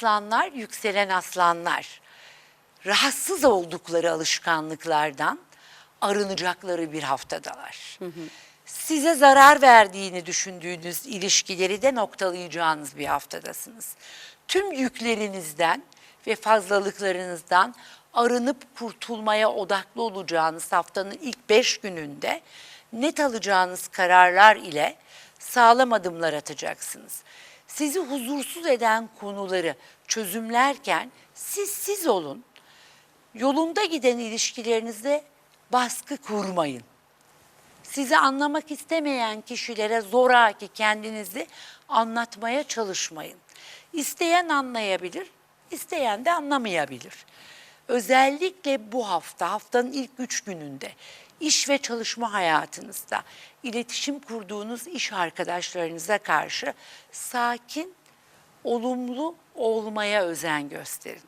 aslanlar, yükselen aslanlar rahatsız oldukları alışkanlıklardan arınacakları bir haftadalar. Size zarar verdiğini düşündüğünüz ilişkileri de noktalayacağınız bir haftadasınız. Tüm yüklerinizden ve fazlalıklarınızdan arınıp kurtulmaya odaklı olacağınız haftanın ilk beş gününde net alacağınız kararlar ile sağlam adımlar atacaksınız. Sizi huzursuz eden konuları çözümlerken siz siz olun. Yolunda giden ilişkilerinizde baskı kurmayın. Sizi anlamak istemeyen kişilere zoraki kendinizi anlatmaya çalışmayın. İsteyen anlayabilir, isteyen de anlamayabilir. Özellikle bu hafta, haftanın ilk üç gününde iş ve çalışma hayatınızda iletişim kurduğunuz iş arkadaşlarınıza karşı sakin, olumlu olmaya özen gösterin.